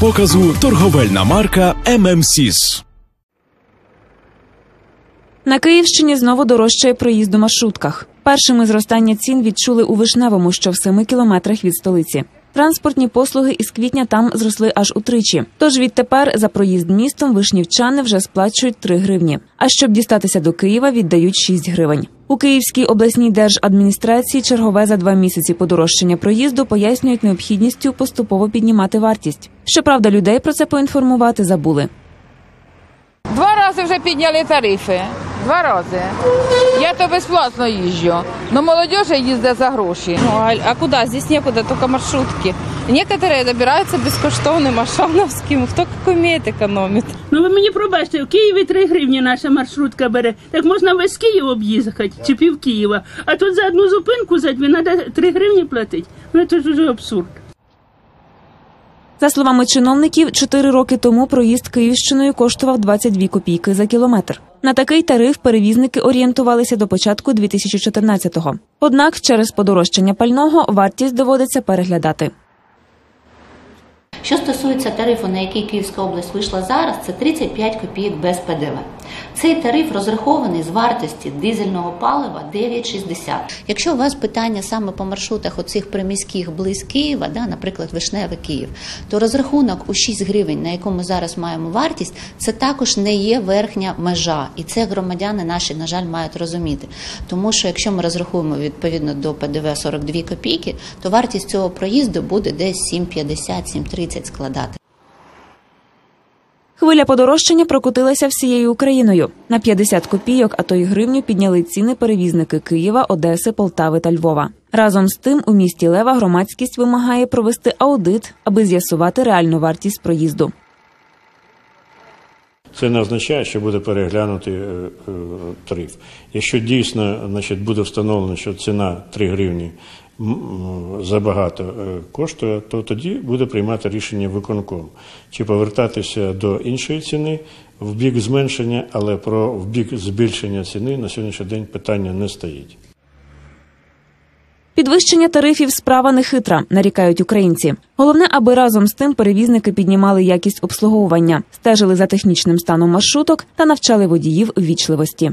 показу торговельна марка ММСІС. На Київщині знову дорожчає проїзд у маршрутках. Першими зростання цін відчули у Вишневому, що в 7 кілометрах від столиці. Транспортні послуги із квітня там зросли аж утричі. Тож відтепер за проїзд містом вишнівчани вже сплачують 3 гривні. А щоб дістатися до Києва, віддають 6 гривень. У Київській обласній держадміністрації чергове за два місяці подорожчання проїзду пояснюють необхідністю поступово піднімати вартість. Щоправда, людей про це поінформувати забули. Два рази вже підняли тарифи. Два рази. Я то безплатно їжджу. Ну молодежь їздить за гроші. Ну, а, а куда? Здесь некуда, только маршрутки. Некоторые добираются безкоштовним, ашановським. Хто як умеет, економить. Ну ви мені пробачте, в Києві 3 гривні наша маршрутка бере. Так можна весь Київ об'їхати чи пів Києва. А тут за одну зупинку за дві треба 3 гривні платити. Ну це ж уже абсурд. За словами чиновників, чотири роки тому проїзд Київщиною коштував 22 копійки за кілометр. На такий тариф перевізники орієнтувалися до початку 2014-го. Однак через подорожчання пального вартість доводиться переглядати. Що стосується тарифу, на який Київська область вийшла зараз, це 35 копійок без ПДВ. Цей тариф розрахований з вартості дизельного палива 9,60. Якщо у вас питання саме по маршрутах оцих приміських близь Києва, да, наприклад, Вишневе Київ, то розрахунок у 6 гривень, на якому зараз маємо вартість, це також не є верхня межа, і це громадяни наші, на жаль, мають розуміти. Тому що якщо ми розрахуємо відповідно до ПДВ 42 копійки, то вартість цього проїзду буде десь 7,50, 7,30 складати. Хвиля подорожчання прокотилася всією Україною. На 50 копійок, а то й гривню підняли ціни перевізники Києва, Одеси, Полтави та Львова. Разом з тим, у місті Лева громадськість вимагає провести аудит, аби з'ясувати реальну вартість проїзду. Це не означає, що буде переглянутий е, е, тариф. Якщо дійсно значить, буде встановлено, що ціна 3 гривні забагато е, коштує, то тоді буде приймати рішення виконком. Чи повертатися до іншої ціни в бік зменшення, але про в бік збільшення ціни на сьогоднішній день питання не стоїть. Підвищення тарифів справа не хитра, нарікають українці. Головне, аби разом з тим перевізники піднімали якість обслуговування, стежили за технічним станом маршруток та навчали водіїв ввічливості.